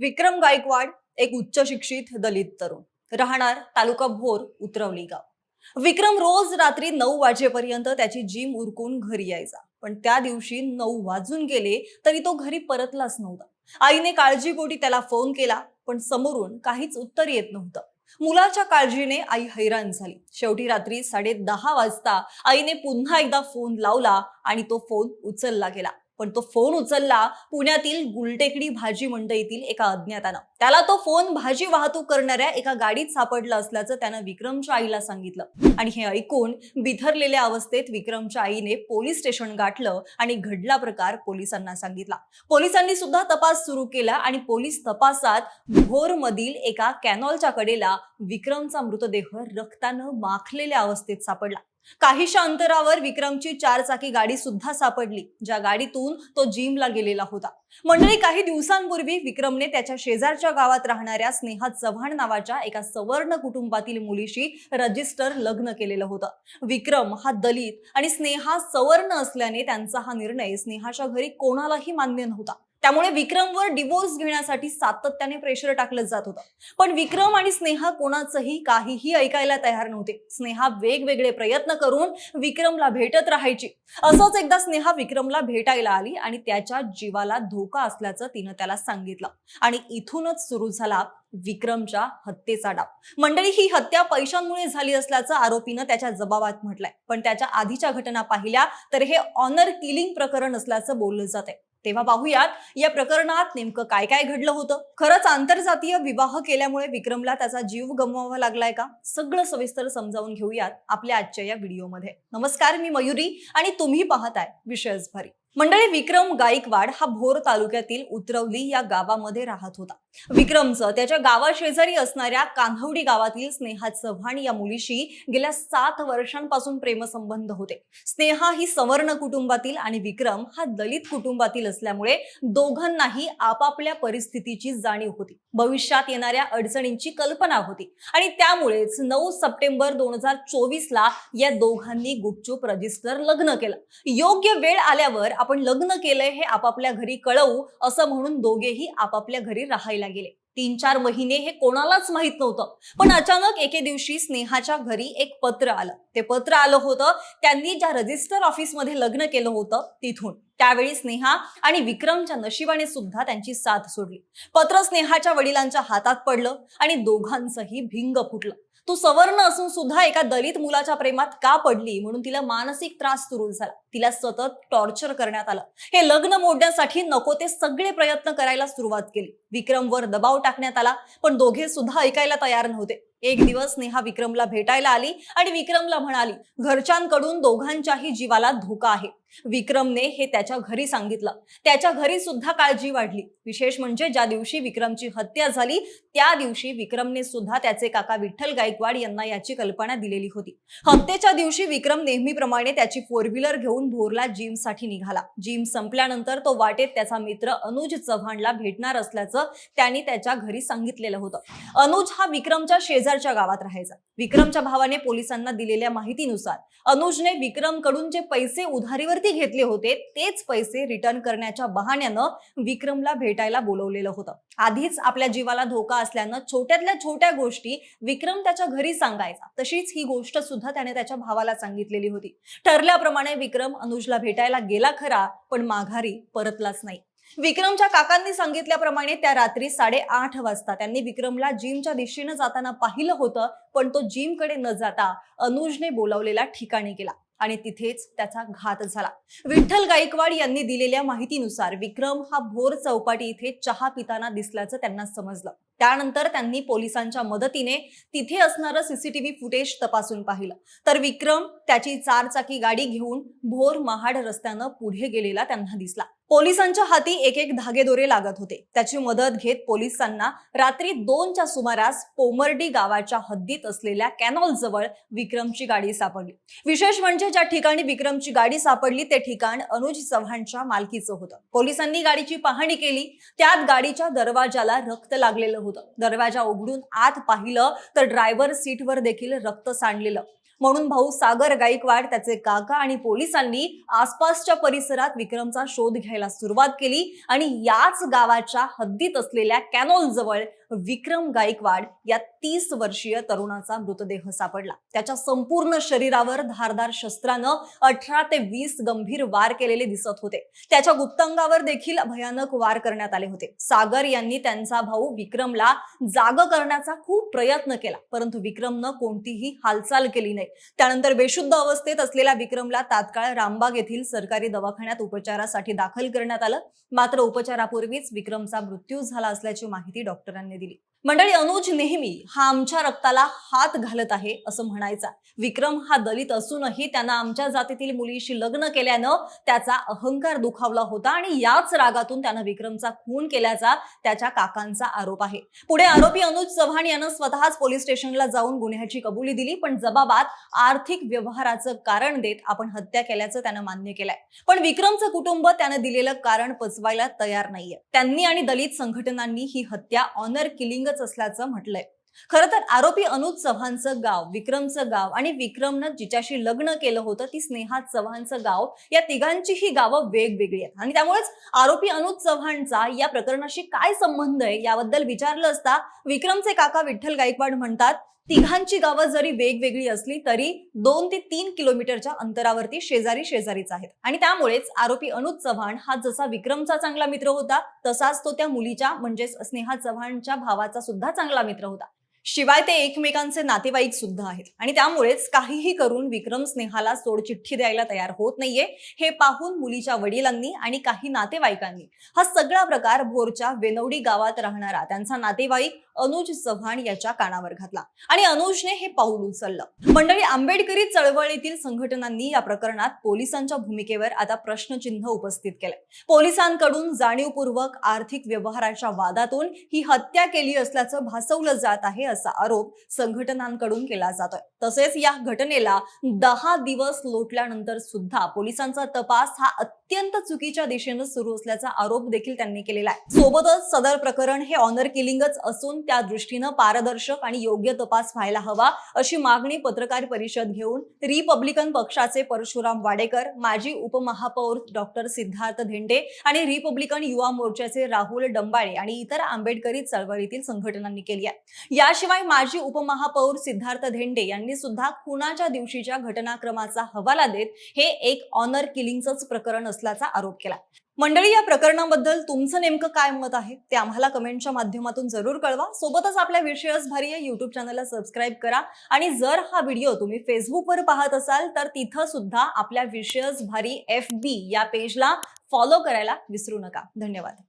विक्रम गायकवाड एक उच्च शिक्षित दलित तरुण. राहणार तालुका भोर उतरवली गाव. विक्रम रोज रात्री नऊ वाजेपर्यंत त्याची जिम उरकून घरी यायचा. पण त्या दिवशी नऊ वाजून गेले तरी तो घरी परतलाच नव्हता. आईने काळजीपोटी त्याला फोन केला पण समोरून काहीच उत्तर येत नव्हतं. मुलाच्या काळजीने आई हैराण झाली. शेवटी रात्री साडे दहा वाजता आईने पुन्हा एकदा फोन लावला आणि तो फोन उचलला गेला. पण तो फोन उचलला पुण्यातील गुलटेकडी भाजी मंडईतील एका अज्ञातानं. त्याला तो फोन भाजी वाहतूक करणाऱ्या एका गाडीत सापडला असल्याचं त्यानं विक्रमच्या आईला सांगितलं. आणि हे ऐकून बिथरलेल्या अवस्थेत विक्रमच्या आईने पोलीस स्टेशन गाठलं आणि घडला प्रकार पोलिसांना सांगितला. पोलिसांनी सुद्धा तपास सुरू केला आणि पोलीस तपासात भोरमधील एका कॅनॉलच्या कडेला विक्रमचा मृतदेह रक्तानं माखलेल्या अवस्थेत सापडला. काहीशा अंतरावर विक्रमची चारचाकी गाडी सुद्धा सापडली ज्या गाडीतून तो जिमला गेलेला होता. मंडळी काही दिवसांपूर्वी विक्रमने त्याच्या शेजारच्या गावात राहणाऱ्या स्नेहा चव्हाण नावाच्या एका सवर्ण कुटुंबातील मुलीशी रजिस्टर लग्न केलेलं होतं. विक्रम हा दलित आणि स्नेहा सवर्ण असल्याने त्यांचा हा निर्णय स्नेहाच्या घरी कोणालाही मान्य नव्हता. त्यामुळे विक्रमवर डिवोर्स घेण्यासाठी सातत्याने प्रेशर टाकलं जात होतं. पण विक्रम आणि स्नेहा कोणाचंही काहीही ऐकायला तयार नव्हते. स्नेहा वेगवेगळे प्रयत्न करून विक्रमला भेटत राहायची. असंच एकदा स्नेहा विक्रमला भेटायला आली आणि त्याच्या जीवाला धोका असल्याचं तिनं त्याला सांगितलं. आणि इथूनच सुरू झाला विक्रमच्या हत्येचा डाव. मंडळी ही हत्या पैशांमुळे झाली असल्याचं आरोपीनं त्याच्या जबाबात म्हटलंय. पण त्याच्या आधीच्या घटना पाहिल्या तर हे ऑनर किलिंग प्रकरण असल्याचं बोललं जात आहे तेव्हा पाहूयात या प्रकरणात नेमकं काय काय घडलं होतं? खरंच आंतरजातीय विवाह केल्यामुळे विक्रमला त्याचा जीव गमवावा लागलाय का? सगळं सविस्तर समजावून घेऊयात आपल्या आजच्या या व्हिडिओमध्ये. नमस्कार मी मयुरी आणि तुम्ही पाहताय विषयच भारी. मंडळी विक्रम गायकवाड हा भोर तालुक्यातील उतरवली या गावामध्ये राहत होता. विक्रमचं त्याच्या गावाशेजारी असणाऱ्या कान्हवडी गावातील स्नेहा चव्हाण या मुलीशी गेल्या सात वर्षांपासून प्रेमसंबंध होते. स्नेहा ही सवर्ण कुटुंबातील आणि विक्रम हा दलित कुटुंबातील असल्यामुळे दोघांनाही आपापल्या परिस्थितीची जाणीव होती. भविष्यात येणाऱ्या अडचणींची कल्पना होती आणि त्यामुळेच नऊ सप्टेंबर दोन हजार चोवीस ला या दोघांनी गुपचूप रजिस्टर लग्न केलं. योग्य वेळ आल्यावर आपण लग्न केलंय हे आपापल्या घरी कळवू असं म्हणून दोघेही आपापल्या घरी राहायला गेले. तीन चार महिने हे कोणालाच माहीत नव्हतं. पण अचानक एके दिवशी स्नेहाच्या घरी एक पत्र आलं. ते पत्र आलं होतं त्यांनी ज्या रजिस्टर ऑफिसमध्ये लग्न केलं होतं तिथून. त्यावेळी स्नेहा आणि विक्रमच्या नशिबाने सुद्धा त्यांची साथ सोडली. पत्र स्नेहाच्या वडिलांच्या हातात पडलं आणि दोघांचंही भिंग फुटलं. तू सवर्ण असून सुद्धा एका दलित मुलाच्या प्रेमात का पडली? म्हणून तिला मानसिक त्रास सुरू झाला. तिला सतत टॉर्चर करण्यात आलं. हे लग्न मोडण्यासाठी नको ते सगळे प्रयत्न करायला सुरुवात केली. विक्रमवर दबाव टाकण्यात आला पण दोघे सुद्धा ऐकायला तयार नव्हते. एक दिवस नेहा विक्रमला भेटायला आली आणि विक्रमला म्हणाली घरच्यांकडून दोघांच्याही जीवाला धोका आहे. विक्रमने हे त्याच्या घरी सांगितलं. त्याच्या घरी सुद्धा काळजी वाढली. विशेष म्हणजे ज्या दिवशी विक्रमची हत्या झाली त्या दिवशी विक्रमने सुद्धा त्याचे काका विठ्ठल गायकवाड यांना याची कल्पना दिलेली होती. हत्येच्या दिवशी विक्रम नेहमीप्रमाणे त्याची फोर व्हीलर घेऊन भोरला जिमसाठी निघाला. जिम संपल्यानंतर तो वाटेत त्याचा मित्र अनुज चव्हाणला भेटणार असल्याचं त्यांनी त्याच्या घरी सांगितलेलं होतं. अनुज हा विक्रमच्या शेजारच्या गावात राहायचा. विक्रमच्या भावाने पोलिसांना दिलेल्या माहितीनुसार अनुजने विक्रमकडून जे पैसे उधारीवरती घेतले होते तेच पैसे रिटर्न करण्याच्या बहाण्यानं विक्रमला भेटायला बोलवलेलं होतं. आधीच आपल्या जीवाला धोका असल्यानं छोट्यातल्या छोट्या गोष्टी विक्रम त्याच्या घरी सांगायचा. तशीच ही गोष्ट सुद्धा त्याने त्याच्या भावाला सांगितलेली होती. ठरल्याप्रमाणे विक्रम अनुजला भेटायला गेला खरा पण माघारी परतलाच नाही. विक्रमच्या काकांनी सांगितल्याप्रमाणे त्या रात्री साडेआठ वाजता त्यांनी विक्रमला जिमच्या दिशेनं जाताना पाहिलं होतं पण तो जिमकडे न जाता अनुजने बोलावलेला ठिकाणी गेला आणि तिथेच त्याचा घात झाला. विठ्ठल गायकवाड यांनी दिलेल्या माहितीनुसार विक्रम हा भोर चौपाटी इथे चहा पिताना दिसल्याचं त्यांना समजलं. त्यानंतर त्यांनी पोलिसांच्या मदतीने तिथे असणारं सीसीटीव्ही फुटेज तपासून पाहिलं. तर विक्रम त्याची चारचाकी गाडी घेऊन भोर महाड रस्त्यानं पुढे गेलेला त्यांना दिसला. पोलिसांच्या हाती एक एक धागेदोरे लागत होते. त्याची मदत घेत पोलिसांना रात्री दोनच्या सुमारास पोमर्डी गावाच्या हद्दीत असलेल्या कॅनॉल जवळ विक्रमची गाडी सापडली. विशेष म्हणजे ज्या ठिकाणी विक्रमची गाडी सापडली ते ठिकाण अनुज चव्हाणच्या मालकीचं होतं. पोलिसांनी गाडीची पाहणी केली. त्यात गाडीच्या दरवाजाला रक्त लागलेलं होतं. दरवाजा उघडून आत पाहिलं तर ड्रायव्हर सीटवर देखील रक्त सांडलेलं. म्हणून भाऊ सागर गायकवाड त्याचे काका आणि पोलिसांनी आसपासच्या परिसरात विक्रमचा शोध घ्यायला सुरुवात केली. आणि याच गावाच्या हद्दीत असलेल्या कॅनोल जवळ विक्रम गायकवाड या तीस वर्षीय तरुणाचा मृतदेह सापडला. त्याच्या संपूर्ण शरीरावर धारदार शस्त्रानं अठरा ते वीस गंभीर वार केलेले दिसत होते. त्याच्या गुप्तांगावर देखील भयानक वार करण्यात आले होते. सागर यांनी त्यांचा भाऊ विक्रमला जाग करण्याचा खूप प्रयत्न केला परंतु विक्रमनं कोणतीही हालचाल केली नाही. त्यानंतर बेशुद्ध अवस्थेत असलेल्या विक्रमला तात्काळ रामबाग येथील सरकारी दवाखान्यात उपचारासाठी दाखल करण्यात आलं. मात्र उपचारापूर्वीच विक्रमचा मृत्यू झाला असल्याची माहिती डॉक्टरांनी दिली. मंडळी अनुज नेहमी हा आमच्या रक्ताला हात घालत आहे असं म्हणायचा. विक्रम हा दलित असूनही त्यानं आमच्या जातीतील मुलीशी लग्न केल्यानं त्याचा अहंकार दुखावला होता आणि याच रागातून त्यानं विक्रमचा खून केल्याचा त्याच्या काकांचा आरोप आहे. पुढे आरोपी अनुज चव्हाण यानं स्वतःच पोलीस स्टेशनला जाऊन गुन्ह्याची कबुली दिली पण जबाबात आर्थिक व्यवहाराचं कारण देत आपण हत्या केल्याचं त्यानं मान्य केलंय. पण विक्रमचं कुटुंब त्यानं दिलेलं कारण पचवायला तयार नाहीये. त्यांनी आणि दलित संघटनांनी ही हत्या ऑनर किलिंगच असल्याचं म्हटलंय. खरं तर आरोपी अनुज चव्हाणचं गाव विक्रमचं गाव आणि विक्रमनं जिच्याशी लग्न केलं होतं ती स्नेहा चव्हाणचं गाव या तिघांचीही गावं वेगवेगळी आहेत. आणि त्यामुळेच आरोपी अनुज चव्हाणचा या प्रकरणाशी काय संबंध आहे याबद्दल विचारलं असता विक्रमचे काका विठ्ठल गायकवाड म्हणतात तिघांची गावं जरी वेगवेगळी असली तरी दोन ते तीन किलोमीटरच्या अंतरावरती शेजारी शेजारीच आहेत. आणि त्यामुळेच आरोपी अनुज चव्हाण हा जसा विक्रमचा चांगला मित्र होता तसाच तो त्या मुलीच्या म्हणजेच स्नेहा चव्हाणच्या भावाचा सुद्धा चांगला मित्र होता. शिवाय ते एकमेकांचे नातेवाईक सुद्धा आहेत. आणि त्यामुळेच काहीही करून विक्रम स्नेहाला सोडचिठ्ठी द्यायला तयार होत नाहीये. हे पाहून मुलीच्या वडिलांनी आणि काही नातेवाईकांनी हा सगळा प्रकार भोरच्या वेनवडी गावात राहणारा त्यांचा नातेवाईक अनुज चव्हाण याच्या कानावर घातला. आणि अनुजने हे पाऊल उचललं. मंडळी आंबेडकरी चळवळीतील संघटनांनी या प्रकरणात पोलिसांच्या भूमिकेवर आता प्रश्नचिन्ह उपस्थित केले पोलिसांकडून जाणीवपूर्वक आर्थिक व्यवहाराच्या वादातून ही हत्या केली असल्याचं भासवलं जात आहे असा आरोप संघटनांकडून केला जातोय. तसेच या घटनेला दहा दिवस लोटल्यानंतर सुद्धा पोलिसांचा तपास हा अत्यंत चुकीच्या दिशेनं सुरू असल्याचा आरोप देखील त्यांनी केलेला आहे. सोबतच सदर प्रकरण हे ऑनर किलिंगच असून त्या दृष्टीनं पारदर्शक आणि योग्य तपास व्हायला हवा अशी मागणी पत्रकार परिषद घेऊन रिपब्लिकन पक्षाचे परशुराम वाडेकर माजी उपमहापौर डॉक्टर सिद्धार्थ धेंडे आणि रिपब्लिकन युवा मोर्चाचे राहुल डंबाळे आणि इतर आंबेडकरी चळवळीतील संघटनांनी केली आहे. याशिवाय माजी उपमहापौर सिद्धार्थ धेंडे यांनी सुद्धा खुनाच्या दिवशीच्या घटनाक्रमाचा हवाला देत हे एक ऑनर किलिंगच प्रकरण असल्याचा आरोप केला. मंडळी या प्रकरणाबद्दल तुमचं नेमकं काय मत आहे ते आम्हाला कमेंटच्या माध्यमातून जरूर कळवा. सोबतच आपल्या विषयच भारी या युट्यूब चॅनलला सबस्क्राईब करा आणि जर हा व्हिडिओ तुम्ही फेसबुकवर पाहत असाल तर तिथं सुद्धा आपल्या विषयच भारी एफ बी या पेजला फॉलो करायला विसरू नका. धन्यवाद.